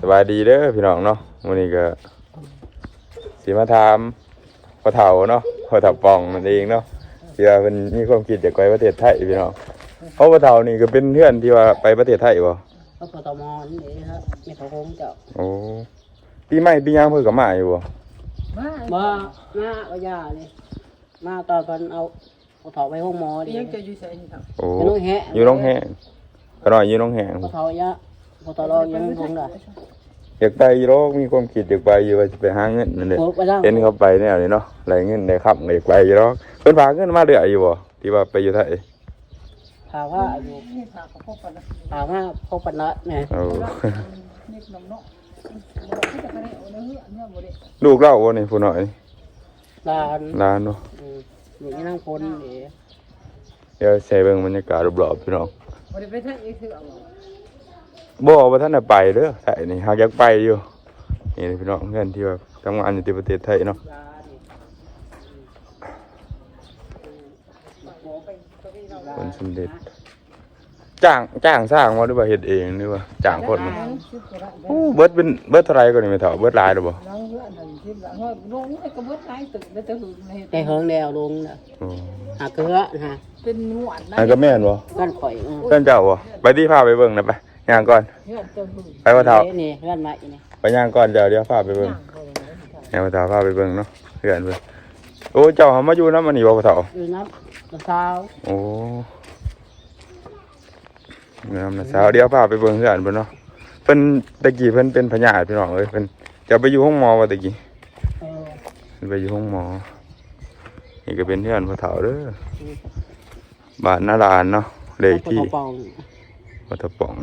สบายดีเด้อพี่น้องเนาะวันนี้ก็สีมาถามพ่อเฒ่าเนาะพ่อเฒ่าปองนั่นเองเนาะที่ว่าเป็นมีความคิดอยากไปประเทศไทยพี่น้องเพราะพ่อเฒ่านี่ก็เป็นเพื่อนที่ว่าไปประเทศไทยบ่ก็ปตมนี่เองครับไม่เขาคงเจ้าโอ้ปีใหม่ปียางเพิ่นก็มาอยู่บ่มามามาก็ยาเลยมาตอนเพิ่นเอาเอาถอไปห้องหมอดิยังจะอยู่ใส่นี่ครับโอ้อยู่น้องแหะอยู่น้องแหงก็น้อยอยู่น้องแหงพอถอยะ พอตอรอยังคงได้อยากไปโลกมีความคิดอยากไปอยู่ว่าจะไปหาเงินนั่นแหละโอ้ไปนั่งเห็นเขาไปแนวนี้เนาะไรเงินได้ครับอยากไปอยู่เนาะเพิ่นพาเงินมาเรื่อยอยู่บ่ที่ว่าไปอยู่ไทยถามว่าอายุนี่พาเขาพบกันนะถามว่าพบปันนะเนี่ยโอ้นี่ขนมเนาะบ่ได้จะไปได้เอาเนื้อเนี่ยบ่ได้ลูกเล่าบ่นี่ผู้น้อยลานหลานเนาะอืมอยู่ที่นั่งพลนี่เดี๋ยวใช้เบิ่งบรรยากาศรอบๆพี่น้อง บ่ได้ไปทางอีกคือเอาบ่ว่าท่านได้ไปเด้อไทยนี่หากอยากไปอยู่นี่พี่น้องเพื่อนที่ว่าทำงานอยู่ที่ประเทศไทยเนาะลานนี่คนสำเร็จจ้างจ้างสร้างมาหรือว่าเฮ็ดเองหรือว่าจ้างคนมาสิบกว่าละโอ้เบิดเป็นเบิดเท่าไหร่ก็นี่แม่เฒ่าเบิดหลายหรือบ่หลังเฮือนนั่นสิบละเฮ้ยลงให้กระเบิดหลายตึกแล้วจะหึงในแต่เฮิงแนวลงนะโอ้หาเกลือนะเป็นหวานนะอันก็แม่นบ่กันข่อยอืมเพื่อนเจ้าบ่ไปที่พาไปเบิ่งนะไป ย่างก่อนเฮือนจะหึงไปว่าเฒ่านี่เพื่อนมาอีนี่ไปย่างก่อนเดี๋ยวเดี๋ยวพาไปเบิ่งย่างเขาอย่างนั้นค่ะแนวตาพาไปเบิ่งเนาะเพื่อนเพิ่นโอ้เจ้าเขามาอยู่น้ำมันนี่บ่พ่อเฒ่าอยู่น้ำน้ำเท้าโอ้น้ำนะสาวเดี๋ยวพาไปเบิ่งเพื่อนเพิ่นเนาะเพิ่นตะกี้เพิ่นเป็นพญาธิพี่น้องเอ้ยเพิ่นจะไปอยู่ห้องหมอว่าตะกี้เออเพิ่นไปอยู่ห้องหมอนี่ก็เป็นเพื่อนพ่อเฒ่าเด้อบ้านนาลานเนาะเลขที่กระป๋องวัดตะป่อง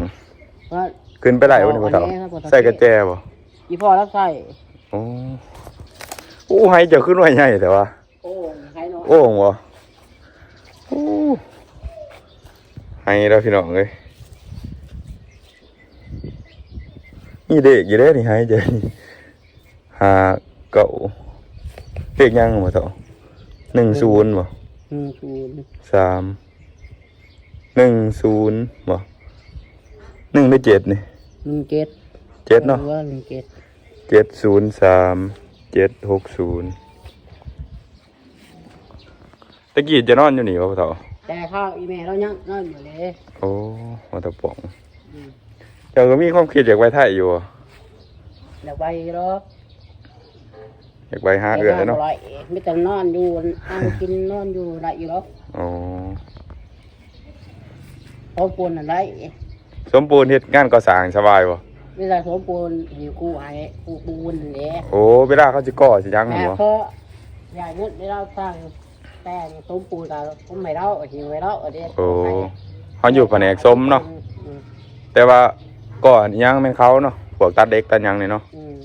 ว่าขึ้นไปได้บ่นี่พ่อเฒ่าอันนี้ครับพ่อเฒ่าใส่กระแจบ่อีพ่อรับใส่โอ้โอ้ให้เจะขึ้นไว้ใหญ่แต่ว่าโอ้ยให้น้อยโอ่งวะโอ้ให้แล้วพี่น้องเลยนี่เด็กอยู่เด้นี่ให้เจนี่หาเก่าเด็กยังบ่เท่าหนึ่งศูนย์บ่หนึ่งศูนย์สามหนึ่งศูนย์บ่ หนึ่งหรือเจ็ดนี่หนึ่งเจ็ดเจ็ดเนาะว่าหนึ่งเจ็ดเจ็ดศูนย์สามเจ็ดหกศูนย์ตะกี้จะนอนอยู่นี่บ่พ่อเฒ่าแต่ข้าวอีเมลเรายังนั่นอยู่เลยโอ้มาตะปองเดี๋ยวก็มีความคิดอยากไปไทยอยู่อะเดี๋ยวไปหรอกอยากไปหาเอื้อเนาะไรไม่ต้องนอนอยู่นั่งกินนอนอยู่ไรอยู่หรอกโอ้สมปูนอะไร สมบูรณ์เฮ็ดงานก่อสร้างสบายบ่ไม่ได้สมปูนหิวกู้ไอ้กู้ปูนเนี่ยโอ้เวลาเขาสิก่อสิยังแต่บ่เพราะอย่างนี้ไม่เราสร้างแต่งสมปูนแต่ผมไม่เล่าหิวไม่เล่าเดี๋ยวโอ้เขาอยู่แผนกสมเนาะอืมแต่ว่าก่อนอิหยังแม่นเขาเนาะพวกตัดเด็กตัดหยังนี่เนาะอืม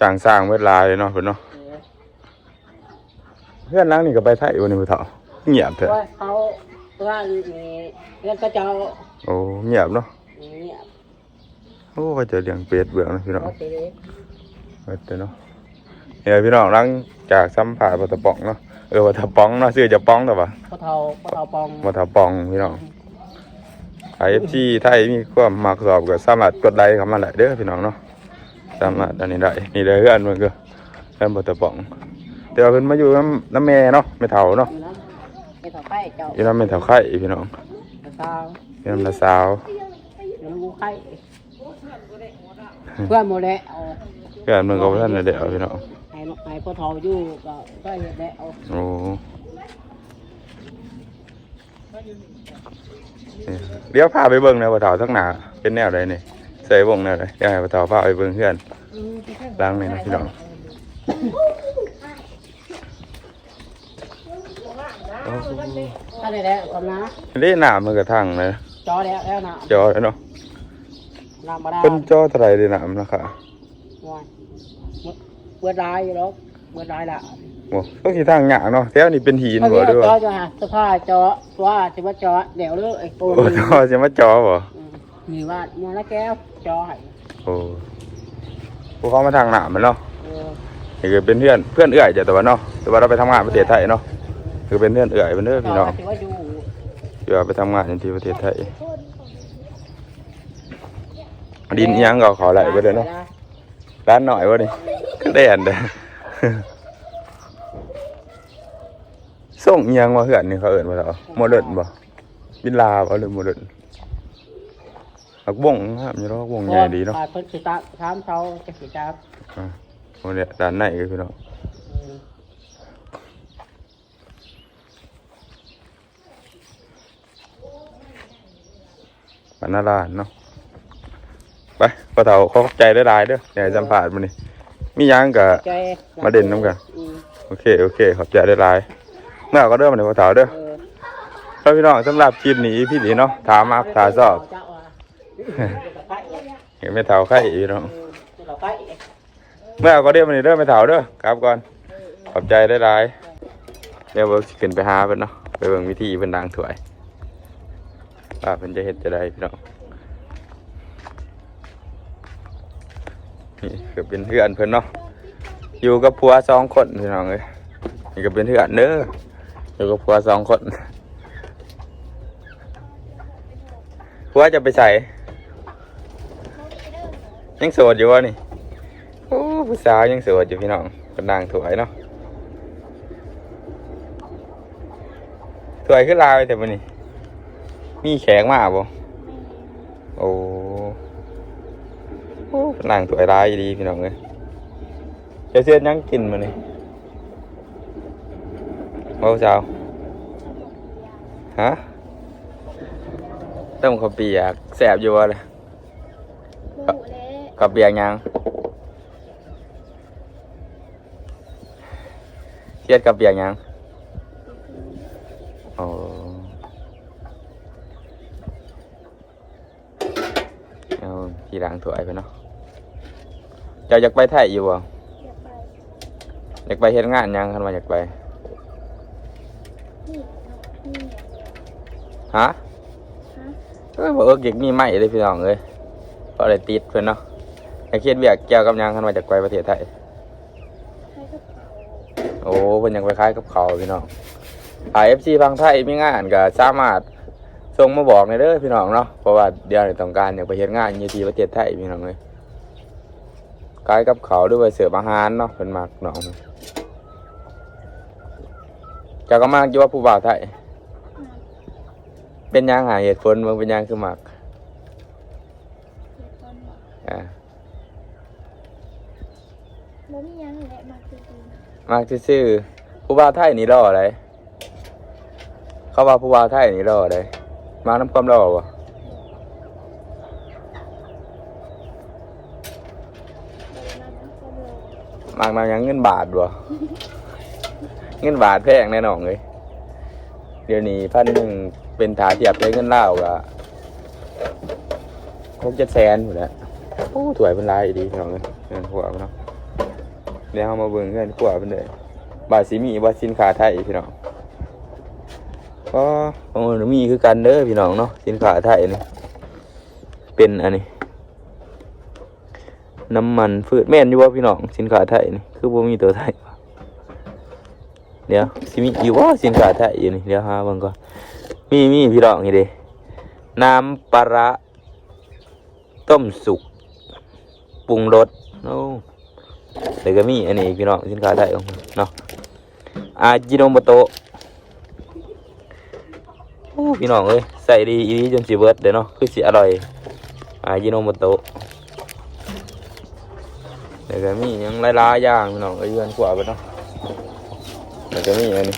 จ้างสร้างเวลาเลยเนาะเพิ่นเนาะเออเพื่อนหลังนี่ก็ไปไทยบ่นี่ผู้เฒ่าเงียบเถอะว่าเขาว่ามีเพื่อนก็จะเอาโอ้เงียบเนาะเนี่ยโอ้ว่าจะเลี้ยงเป็ดเบื้องนะพี่น้องเขาเตะเบิดเด้อเนาะเดี๋ยวพี่น้องหลังจากสัมภาษณ์บ่ตะปองเนาะเออบ่ตะปองเนาะชื่อจะปองแต่ว่า เขาเทาเขาเทาปองมาถาปองพี่น้องไอเอฟซีไทยมีความมักสอบก็สามารถกดไลค์เข้ามาได้เด้อพี่น้องเนาะ สามารถอันนี้ได้ นี่เลยเพื่อนมันก็เพื่อนบทปอง เดี๋ยวเพิ่นมาอยู่น้ำน้ำแม่เนาะไม่เฒ่าเนาะอยู่นั้นไปเถาไปเจ้าอยู่น้ำไม่เฒ่าไข่พี่น้องเท้าอยู่น้ำนาสาวอยู่น้ำกูไข่เพื่อนโมเดลเอาเพื่อนมันก็บ่ท่านได้เดี๋ยวพี่น้องให้ให้พ่อเทาอยู่ก็ก็เห็นแล้วเอาโอ้นี่เดี๋ยวพาไปเบิ่งนะบ่เฒ่าทั้งหนาเป็นแนวใดนี่ใส่วงแนวใดเดี๋ยวให้บ่เฒ่าพาไปเบิ่งเพื่อนล้างนี่นะพี่น้อง ถ้าได้แล้วก่อนนะนี่หน้ามันก็ทั้งเลยจอแล้วแล้วนะจอแล้วเนาะน้ำมาได้เป็นจอเท่าไหรดีนะมันราคาว้ายเบื่อได้อยู่แล้วเบื่อได้ละโอ้ต้องขี่ทางหยางเนาะแถวนี้เป็นหินเขาบ่เรียกด้วยจอจะหาเสื้อผ้าจอว่าจะว่าจอเดี๋ยวเลิกไอ้โกโอ้จอจะมาจอบ่มีว่ามัวละแก้วจอให้โอ้พวกเขามาทางหนามันเนาะเออนี่คือเป็นเพื่อนเพื่อนเอื่อยเจ้ะแต่ว่าเนาะแต่ว่าเราไปทำงานประเทศไทยเนาะ คือเป็นเพื่อนเอื่อยเป็นเด้อจพี่อน้องถือว่าอยู่ที่ว่าไปทำงานอยู่ที่ประเทศไทยดินอิหยังก็เอาเขาไหลไปเลยเนาะร้านหน่อยวะนี่ก็ได้อันเด้อส่งอิหยังมาเหือนนี่เขาเอิ้นว่าแล้วโมเดิร์นบ่บินลาบ่หรือโมเดิร์นหักวงครับอยู่เนาะวงใหญ่ดีเนาะเพิ่นสิตาถามเขาจะสิตามอ่าโอ้เนี่ยด้านในก็คือเนาะ ปานนาลานเนาะไปพ่อเฒ่าขอขอบใจได้หลายๆเด้ออยากให้สัมภาษณ์มื้อนี้มีหยังก็ใจมาเด่นนำกัน อืมโอเค โอเค ขอบใจได้หลายๆเมื่อก็เด้อมื้อนี้พ่อเฒ่าเด้อ เออครับพี่น้องสำหรับคลิปนี้พี่ดีเนาะถามมาถามสอบเจ้าว่าไปเห็นไม่เท่าใครอีกเนาะเออเราไปเมื่อก็เรียกมันเด้อไม่เท่าเด้อครับก่อนขอบใจได้หลายเดี๋ยวเบิร์กขึ้นไปหาเพิ่นเนาะไปเบิ่งวิธีเพิ่นดังถวย ว่าเพิ่นจะเฮ็ดจะได้พี่น้องนี่ก็เป็นเพื่อนเพิ่นเนาะอยู่กับผัวสองคนพี่น้องเอ้ยนี่ก็เป็นเพื่อนเด้ออยู่กับผัวสองคนผัวจะไปใส่ยังโสดอยู่วะนี่โอ้ผู้สาวยังโสดอยู่พี่น้องเป็นนางถวยเนาะถวยขึ้นลาไปแต่วันนี้ มีแขกมาบ่โอ้โอ้เป็นนางถวยลายดีพี่น้องเลยเจะเสียนยังกินมานี่โอ้สาวฮะต้มข้าวเปียกแสบอยู่วะเลยหมูเละกับเบียร์ยังเครียดกับเบียร์ยังโอ้ เอาทีหลังถวยไปเนาะเจ้าอยากไปไทยอยู่บ่อยากไปอยากไปเฮ็ดงานยังคันว่าอยากไปนี่นี่ฮะฮะเอ้ยบ่เอิกอยากมีไม่เลยพี่น้องเอ้ยก็เลยติดเพิ่นเนาะอยากเฮ็ดเวียกเกี่ยวกับหยังคันว่าอยากไปประเทศไทยให้กระเป๋าโอ้เพิ่นอยากไปขายกับเขาวพี่น้องไอเอฟซีพังไทยมีงานก็สามารถ ส่งมาบอกในอยเด้อพี่น้องเนาะเพราะว่าเดี๋ยวนี้ต้องการอยากไปเฮ็ดงานอยู่ที่ประเทศไทยพี่น้องเลยขายกับเขาวหรือว่าเสิร์ฟอาหารเนาะเพิ่นมักน้องเจ้าก็มากอยู่ว่าผู้บ่าวไทย เป็นหยังหาเหตุผลมันเป็นหยังคือมักเดี๋ยวตอนบอกอ่าแล้วมียังแหละมาคือดีมักซื่อๆผู้บ่าวไทยนี่รออะไรเขาว่าผู้บ่าวไทยนี่รออะไร มาน้ำความรอบ่บริมาณนั้นก็เลยมากนำยังเงินบาทบ่เงินบาทแพงแน่นอนเลยเดี๋ยวนี้พันหนึ่งเป็นถาเทียบเลยเงินเล่าวก็คงจะแสนหมดแล้วโอ้ถวยเป็นลายดีพี่น้องเลยเงินขวบเนาะเดี๋ยวเรามาเบิ่งเงินขวบเป็นเลยบาทสีมีบาทสินค้าไทยพี่น้อง ก็โอ้มีคือกันเด้อพี่น้องเนาะสินค้าไทยนี่เป็นอันนี้ น้ำมันฟืดแม่นอยู่ว่าพี่น้องสินค้าไทยนี่คือบ่มีตัวไทยเดี๋ยวสิมีอยู่ว่าสินค้าไทยอยู่นี่เดี๋ยวหาเบิ่งก่อนมีมีพี่น้องนี่เด้น้ำปลาร้าต้มสุกปรุงรสโอ้แล้วก็มีอันนี้พี่น้องสินค้าไทยของเนาะอาจิโนโมโตะ อ้พี่น้องเอ้ยใส่ดีอีหลีจนสิเบิดเด้อเนาะคือสิอร่อยอาจิโนโมโตะเดี๋ยวก็มียังหลายๆอย่างพี่น้องเอ้ยเยือนขวาไปเนาะเดี๋ยวก็มีอันนี้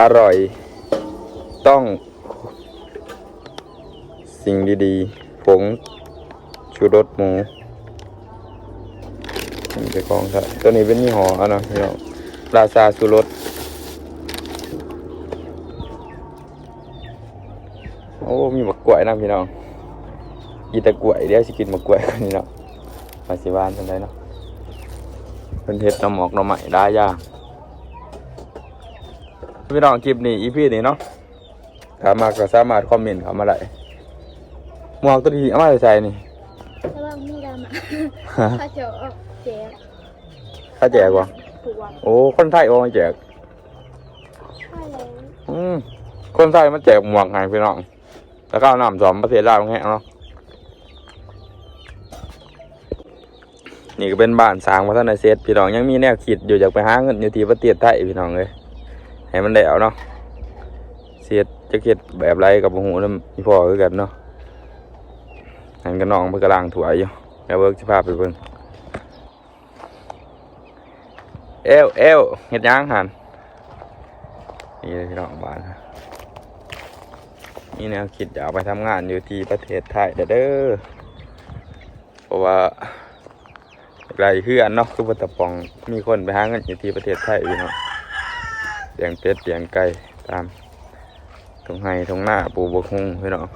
อร่อย ต้อง สิ่งดีๆผงชูรสหมูนี่เป็นของครับตัวนี้เป็นยี่ห้ออันนะพี่น้องราซาชูรส โอ้ มีบักกล้วยนะพี่น้องกีแต่กล้วยเดี๋ยวสิกินบักกล้วยกันนี่เนาะมาสิบ้านเป็นไรเนาะเป็นเห็ดน้ำหมอกน้ำใหม่ได้ย่างพี่น้องคลิปนี้อีพีนี้เนาะถามมาก็สามารถคอมเมนต์เข้ามาได้หมวกตัวที่เอามาใส่นี่แต่ว่ามีดำอะถ้าจะออกเจ็บถ้าแจกวะปวดโอ้คนไทยโอ้มาแจกถ้าแล้วอืมคนไทยมันแจกหมวกให้พี่น้อง แล้วก็เอาน้ำสอมประเทศลาวแห้งเนาะนี่ก็เป็นบ้านสร้างวัฒนเซตพี่น้องยังมีแนวคิดอยู่อยากไปหาเงินอยู่ที่ประเทศไทยพี่น้องเลยให้มันแล้วเนาะเสียจะเก็ดแบบไรกับหูแล้วมีพ่อคือกันเนาะหันกับน้องเพื่อกำลังถวยอยู่แล้วเวิร์กจะพาไปเบิ่งเอวเอวเฮ็ดหยังหันนี่เลยพี่น้องบ้าน มีแนวคิดอยากไปทำงานอยู่ที่ประเทศไทยเด้อเพราะว่าไรเพื่อนเนาะคือบัตะปองมีคนไปหาเงินอยู่ที่ประเทศไทยอยู่เนาะเลี้ยงเป็ดเลี้ยงไก่ตามตรงไห้ตรงหน้าปูบกฮงพี่น้อง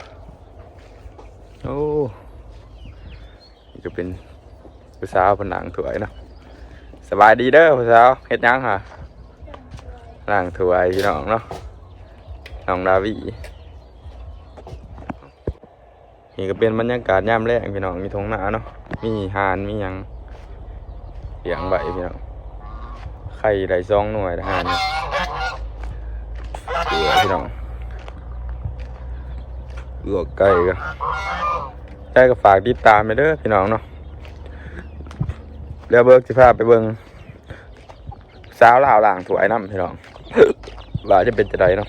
โอ้นี่ก็เป็นผู้สาวผนังถวยเนาะสบายดีเด้อผู้สาวเฮ็ดยังค่ะล่างถวยพี่น้องเนาะน้องดาวี นี่ก็เป็นบรรยากาศยามแรกพี่น้องมีทงหน้าเนาะมีหานมียังเลี้ยงใบพี่น้องไข่ได้ซองหน่วยนะฮะเนี่ยเกลือพี่น้องลวกไก่กันไก่ก็ฝากติดตามไปเด้อพี่น้องเนาะแล้วเบิกสิพาไปเบิ่งสาวลาวล่างถวยน้ำพี่น้องว่าจะเป็นจะไดเนาะ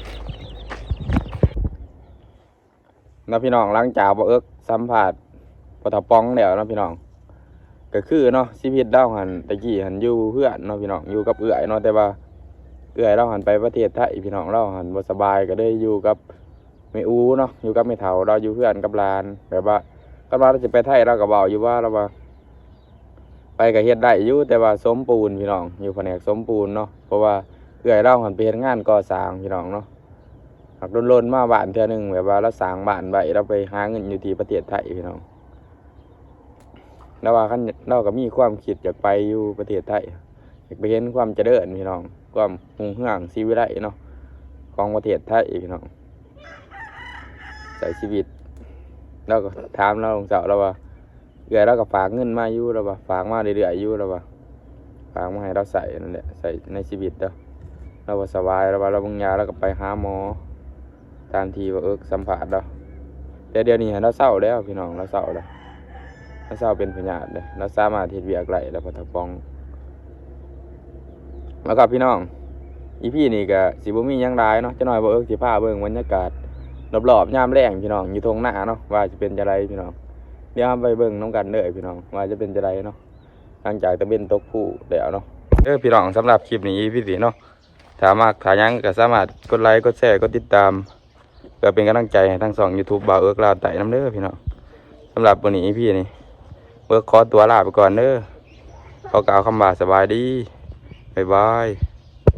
นะพี่น้องหล้างจากบ่เอิกสัมผัสปทป้องแล้วนาะพี่น้องก็คือเนาะชีวิตเราหันตะกี้หันอยู่เพื่อนเนาะพี่น้องอยู่กับเอื่อยเนาะแต่ว่าเอื่อยเราหันไปประเทศไทยพี่น้องเราหันบ่สบายก็ได้อยู่กับแม่อูเนาะอยู่กับแม่เฒ่าเราอยู่เพื่อนกับลานแบบว่าก็ว่าเราจะไปไทยเราก็บอกอยู่ว่าเราว่า ไปก็เฮ็ดได้อยู่แต่ว่าสมปูนพี่น้องอยู่แผนกสมปูนเนาะเพราะว่าเอื่อยเราหันไปเฮ็ดงานก่อสร้างพี่น้องเนาะ หักโดนๆมาบ้านเทื่อหนึงแบบว่าเราสร้างบ้านไว้เราไปหาเงินอยู่ที่ประเทศไทยพี่น้องแล้วว่าคันเราก็มีความคิดอยากไปอยู่ประเทศไทยอยากไปเห็นความเจริญพี่น้อง ความหุ่งเฮืองชีวิตไรเนาะของประเทศไทยพี่น้องใส่ชีวิตเราก็ถามเราลงเสาเราว่าเกือเราก็ฝากเงินมาอยู่เราว่าฝากมาเรื่อยๆอยู่เราว่าฝากมาให้เราใส่นั่นแหละใส่ในชีวิตเราเราว่าสบายเราว่าเราบางยาเราก็ไปหาหมอ ตามทีว่าเอิกสัมผัสเราแต่เดี๋ยวนี้เราเศร้าแล้วพี่น้องเราเศร้าแล้วถ้าเศร้าเป็นพยาธิเลยเราสามารถเฮ็ดเวียกไรแล้วพอตะปอง แล้วก็พี่น้องอีพี่นี่ก็สิบ่มียังหลายเนาะจะหน้อยบ่เอิกสิพาเบิ่งบรรยากาศรอบๆยามแรงพี่น้องอยู่ทงหน้าเนาะว่าจะเป็นจะไรพี่น้องเดี๋ยวไปเบิ่งน้องกันเด้อพี่น้องว่าจะเป็นจะไรเนาะหลังจากตะเบนตกผู้แล้วเนาะเด้อพี่น้องสำหรับคลิปนี้พี่สิเนาะถ้ามากถ้ายังก็สามารถกดไลค์กดแชร์กดติดตาม ก็เป็นกำลังใจให้ทั้งสองยูทูบบ่าวเอิกลาไต่น้ำเด้อพี่น้องสำหรับวันนี้พี่นี่เบิร์กขอตัวลาไปก่อนเด้อขอกล่าวคำบาสบายดีบ๊ายบาย